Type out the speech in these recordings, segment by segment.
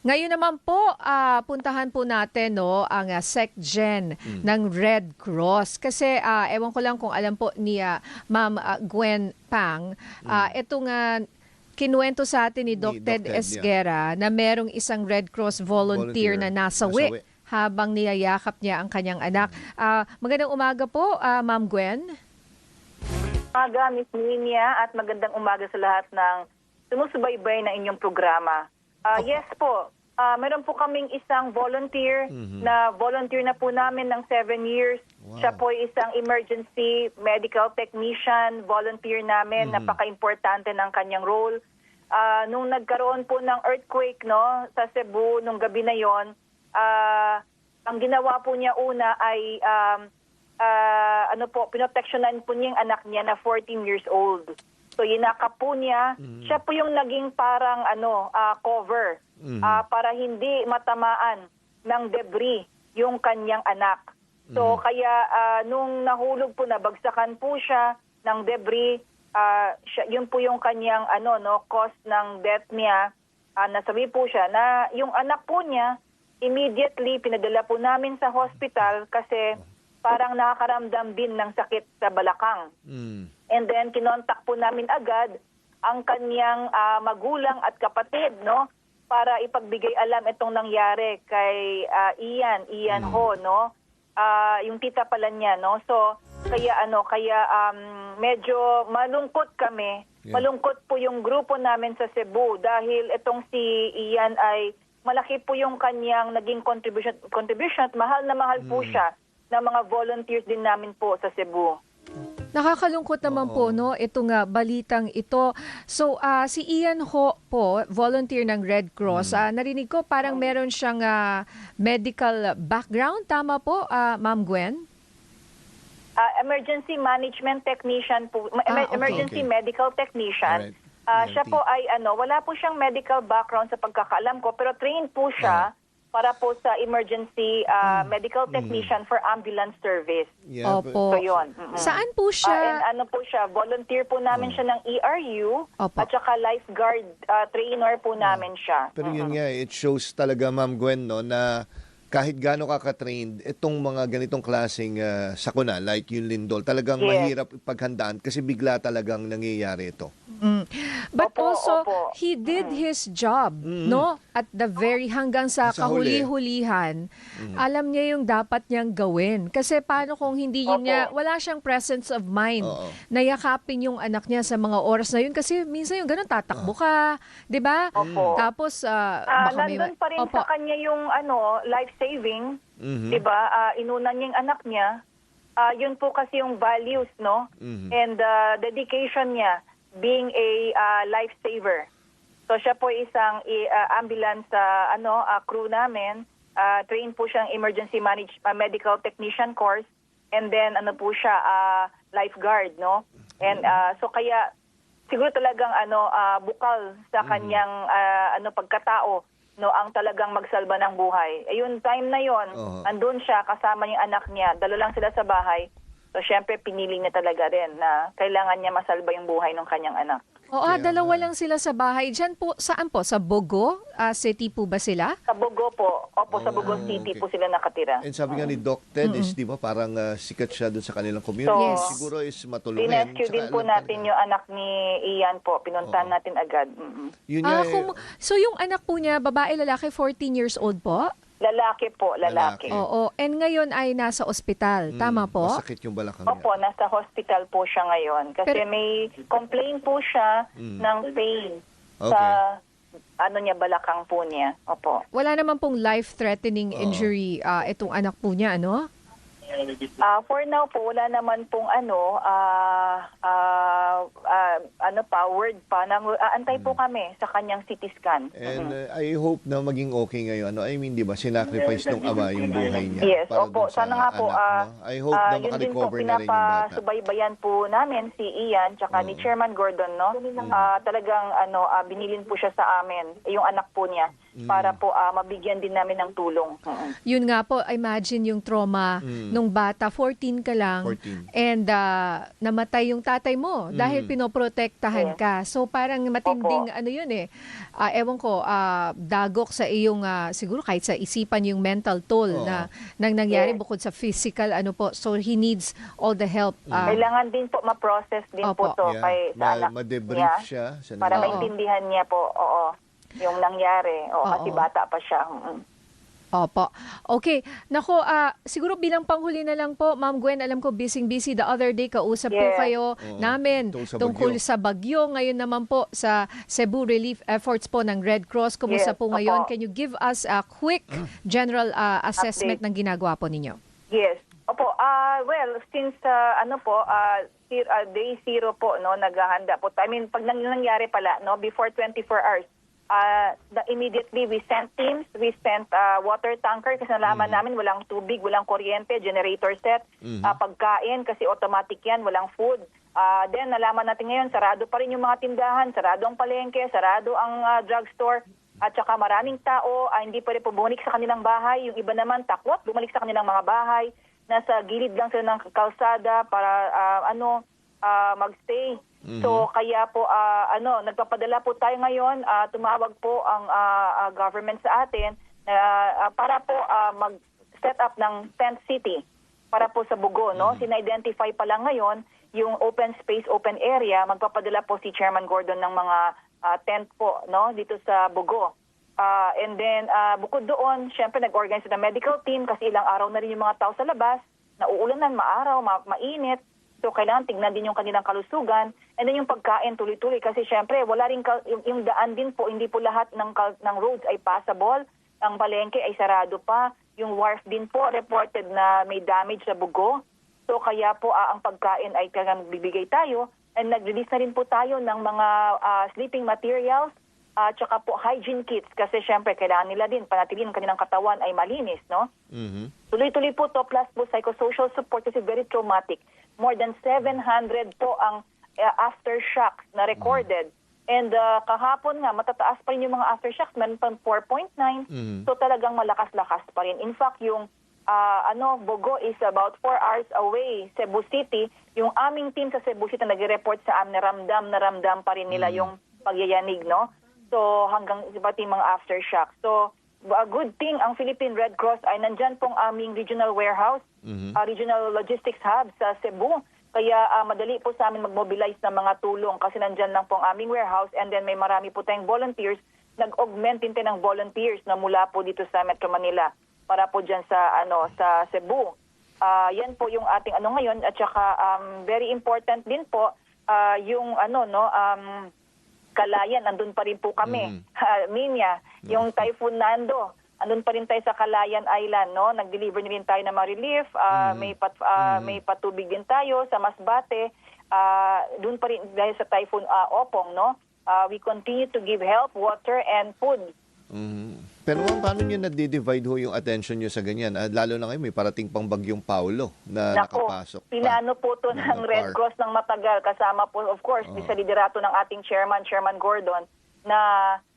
Ngayon naman po, ah, puntahan po natin no, ang uh, SecGen ng Red Cross. Kasi ah, ewan ko lang kung alam po ni ah, Ma'am ah, Gwen Pang, ah, itong ah, kinuwento sa atin ni Ted Doc Ted, yeah. Esguera na merong isang Red Cross volunteer, Volunteer, na nasawi, nasawi. habang niyayakap niya ang kanyang anak. Ah, magandang umaga po, ah, Ma'am Gwen. umaga, Miss Ninia, at magandang umaga sa lahat ng sumusubaybay na inyong programa. Ah, Yes po, Ah, meron po kaming isang volunteer na volunteer na po namin ng seven years. Wow. Siya po ay isang emergency medical technician, volunteer namin, napaka-importante ng kanyang role. Ah, nung nagkaroon po ng earthquake no sa Cebu nung gabi na yon, ah, ang ginawa po niya una ay um, ah, ano po, pinoteksyonan po niya yung anak niya na 14 years old. So yinakap po niya. Siya po yung naging parang ano, ah, cover ah, para hindi matamaan ng debris yung kanyang anak. So kaya ah, nung nahulog po nabagsakan po siya ng debris, ah, siya, yun po yung kanyang ano no cause ng death niya. Ah, nasabi po siya na yung anak po niya immediately pinadala po namin sa hospital kasi parang nakakaramdam din ng sakit sa balakang. Mm. And then kinontak po namin agad ang kanyang ah, magulang at kapatid, no? Para ipagbigay alam itong nangyari kay ah, Ian, Ian Ho, no? Ah, yung tita pala niya, no? So, kaya ano, kaya um, medyo malungkot kami. Yeah. Malungkot po yung grupo namin sa Cebu dahil itong si Ian ay malaki po yung kanyang naging contribution, contribution at mahal na mahal po siya ng mga volunteers din namin po sa Cebu. Nakakalungkot naman Oo. po no itong ah, balitang ito. So ah, si Ian Ho po, volunteer ng Red Cross. ah, narinig ko parang meron siyang ah, medical background tama po, ah, Ma'am Gwen? Ah, emergency management technician po, Ah, okay. emergency Okay. medical technician. Alright. EMT. siya po ay ano, wala po siyang medical background sa pagkakaalam ko, pero trained po siya para po sa emergency ah, medical technician for ambulance service. Yeah, Opo. So yun. mm-mm. Saan po Ah, and siya? ano po siya, volunteer po namin siya ng ERU Opo. at saka lifeguard ah, trainer po namin siya. Pero yun nga, it shows talaga, Ma'am Gwen, no, na kahit gaano ka ka-trained, itong mga ganitong klaseng ah, sakuna, like yung lindol, talagang Yes. mahirap paghandaan kasi bigla talagang nangyayari ito. Mm. But Opo, also, opo. he did his job, no? At the very hanggang sa, Sa huli. kahuli-hulihan, alam niya yung dapat niyang gawin. Kasi paano kung hindi yun Opo. niya, wala siyang presence of mind Oo. na yakapin yung anak niya sa mga oras na yun. Kasi minsan yung ganun, tatakbo ka, di ba? Tapos, ah, Ah, baka may... pa rin Opo. sa kanya yung ano, life saving, Mhm. 'di ba? Ah, inunan niya yung anak niya. Ah, yun po kasi yung values, no? Mhm. And ah, dedication niya being a ah, life saver. So siya po isang ah, ambulance ah, ano, ah, crew namin. Ah, trained po siyang emergency manage ah, medical technician course and then ano po siya ah, lifeguard, no? And ah, so kaya siguro talagang ano ah, bukal sa kanyang ah, ano pagkatao no ang talagang magsalba ng buhay. Eh yung time na yon, Oo. andun siya kasama yung anak niya. Dalo lang sila sa bahay. So syempre pinili niya talaga rin na kailangan niya masalba yung buhay ng kanyang anak. Oo, ah, dalawa lang sila sa bahay. Diyan po, saan po? Sa Bogo? Ah, city po ba sila? Sa Bogo po, opo sa Bogo Oh, City okay. po sila nakatira. And sabi nga ni Doc Ted is, di ba, parang ah, sikat siya dun sa kanilang community. Yes. Siguro is matulungin. Rinescue Tsaka din po natin yung anak ni Ian po. Pinuntahan Oo. natin agad. Mm-mm. Yun Ah, eh, kung- so yung anak po niya, babae, lalaki, 14 years old po? Lalaki po, lalaki. Lalaki. Oo. And ngayon ay nasa ospital. mm, Tama po? Masakit yung balakang niya. Opo, nasa hospital po siya ngayon. Kasi Pero- may complain po siya Mm. ng pain Okay. sa ano niya, balakang po niya. Opo. Wala naman pong life-threatening Oo. injury ah, itong anak po niya, ano? Ah, for now po, wala naman pong ano, ah, ah, ah, ano pa, word pa. Nang, aantay po kami sa kanyang CT scan. And uh, I hope na maging okay ngayon. Ano, I mean, di ba, sinacrifice ng ama yung buhay niya. Yes, para opo. Sana nga po, anak, ah, no? I hope ah, na makarecover na rin yung bata. pinapasubaybayan po namin si Ian, tsaka ni Chairman Gordon, no? Ah, talagang, ano, ah, binilin po siya sa amin, yung anak po niya. Para po ah, mabigyan din namin ng tulong. Mm. Yun nga po, imagine yung trauma Mm. nung bata, 14 ka lang, 14. and ah, namatay yung tatay mo dahil Mm. pinoprotektahan Yes. ka. So parang matinding Opo. ano yun eh. Ah, ewan ko, ah, dagok sa iyong, ah, siguro kahit sa isipan yung mental toll Oo. na nang nangyari Yes. bukod sa physical, ano po. So he needs all the help. ah, Kailangan din po ma-process din Opo. po to Yeah, kay sa ma- anak ma-debrief niya siya sa para maintindihan niya po, oo, yung nangyari. O, kasi Oo. bata pa siya. Mm. Opo. Okay. Nako, ah, siguro bilang panghuli na lang po, Ma'am Gwen, alam ko busy-busy the other day, kausap po Yes. kayo Oo, namin tungkol sa tungkol bagyo. sa bagyo. Ngayon naman po sa Cebu Relief Efforts po ng Red Cross. Kumusta Yes, po ngayon? opo. Can you give us a quick general ah, assessment Update. ng ginagawa po ninyo? Yes. Opo, ah well, since ah, ano po, ah, zero- ah, day zero po, no, naghahanda po. I mean, pag nang- nangyari pala, no, before 24 hours, ah, the, immediately we sent teams, we sent ah, water tanker kasi nalaman namin walang tubig, walang kuryente, generator set, Mhm. ah, pagkain kasi automatic yan, walang food. Ah, then nalaman natin ngayon, sarado pa rin yung mga tindahan, sarado ang palengke, sarado ang ah, drugstore, at saka maraming tao ah, hindi pa rin po bumalik sa kanilang bahay. Yung iba naman takwat, bumalik sa kanilang mga bahay. Nasa gilid lang sila ng kalsada para ah, ano ah, magstay. So kaya po ah, ano nagpapadala po tayo ngayon, ah, tumawag po ang ah, ah, government sa atin na ah, para po ah, mag-set up ng tent city para po sa Bugo, no? Sina-identify pa lang ngayon yung open space, open area. Magpapadala po si Chairman Gordon ng mga ah, tent po, no? Dito sa Bugo. Ah, and then, ah, bukod doon, syempre nag-organize ng medical team kasi ilang araw na rin yung mga tao sa labas. Nauulanan, maaraw, ma- mainit. So, kailangan tignan din yung kanilang kalusugan. And then yung pagkain tuloy-tuloy kasi syempre wala rin yung, yung daan din po, hindi po lahat ng, ng roads ay passable. Ang palengke ay sarado pa. Yung wharf din po reported na may damage sa bugo. So kaya po ah, ang pagkain ay talagang bibigay tayo. And nag-release na rin po tayo ng mga ah, sleeping materials at tsaka po hygiene kits kasi syempre kailangan nila din panatilihin ang kanilang katawan ay malinis, no? Mhm. Tuloy-tuloy po to plus po psychosocial support kasi very traumatic. More than 700 po ang uh, aftershocks na recorded. And uh, kahapon nga, matataas pa rin yung mga aftershocks, meron pang 4.9. Mhm. So talagang malakas-lakas pa rin. In fact, yung ah, ano, Bogo is about 4 hours away, Cebu City. Yung aming team sa Cebu City nag-report sa amin na ramdam na ramdam pa rin nila yung pagyayanig, no? So hanggang pati mga aftershock. So a good thing ang Philippine Red Cross ay nandyan pong aming regional warehouse, Mhm. ah, regional logistics hub sa Cebu. Kaya ah, madali po sa amin mag-mobilize ng mga tulong kasi nandyan lang po ang aming warehouse and then may marami po tayong volunteers. Nag-augment din ng volunteers na mula po dito sa Metro Manila para po dyan sa ano sa Cebu. Ah, yan po yung ating ano ngayon at saka um, very important din po ah, yung ano no um, Kalayan, andun pa rin po kami. Mhm. Ha, Minya, yung Typhoon Nando, andun pa rin tayo sa Kalayan Island, no? Nag-deliver na rin tayo ng mga relief, ah, Mhm. may pat, ah, Mhm. may patubig din tayo sa Masbate. Ah, doon pa rin dahil sa Typhoon ah, Opong, no? Ah, we continue to give help, water and food. Mhm. Pero ma'am, paano nyo na-divide ho yung attention nyo sa ganyan? Ah, lalo na ngayon, may parating pang bagyong Paulo na Nako, nakapasok pa. pinano po to ng Ng Red park. Cross ng matagal kasama po of course sa liderato ng ating chairman, Chairman Gordon na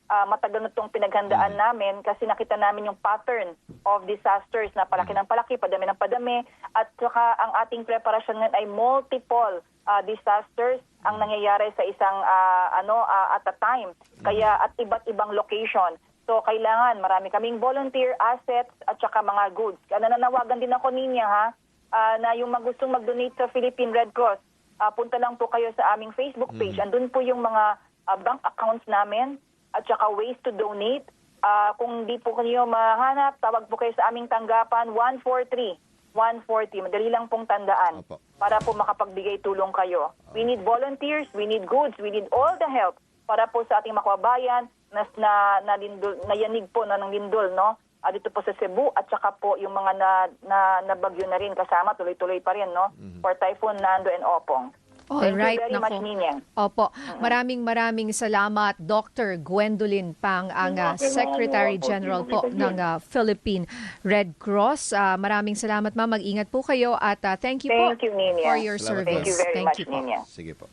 ah, matagal na itong pinaghandaan Mm. namin kasi nakita namin yung pattern of disasters na palaki Mm. ng palaki, padami ng padami at saka ang ating preparasyon ngayon ay multiple ah, disasters ang nangyayari sa isang ah, ano ah, at a time. Kaya at iba't ibang location. So kailangan marami kaming volunteer assets at saka mga goods. Kaya nananawagan din ako ninya ha ah, na yung mag gustong mag-donate sa Philippine Red Cross, ah, punta lang po kayo sa aming Facebook page. Andun po yung mga ah, bank accounts namin at saka ways to donate. Ah, kung di po kayo mahanap, tawag po kayo sa aming tanggapan 143 140. Madali lang pong tandaan Opo. para po makapagbigay tulong kayo. We need volunteers, we need goods, we need all the help para po sa ating makabayan na na, na, lindol, na yanig po na ng lindol, no? Ah, dito po sa Cebu at saka po yung mga na, na, nabagyo na rin kasama, tuloy-tuloy pa rin, no? For Typhoon Nando and Opong. All Thank right, you very nako. much, Ninyang. Opo. Maraming maraming salamat Dr. Gwendolyn Pang ang ah, Secretary General po ng ah, Philippine Red Cross. Ah, maraming salamat ma'am. Mag-ingat po kayo at ah, thank you po Thank you, Ninya. for your service. Thank you very much, po. Ninya. Sige po.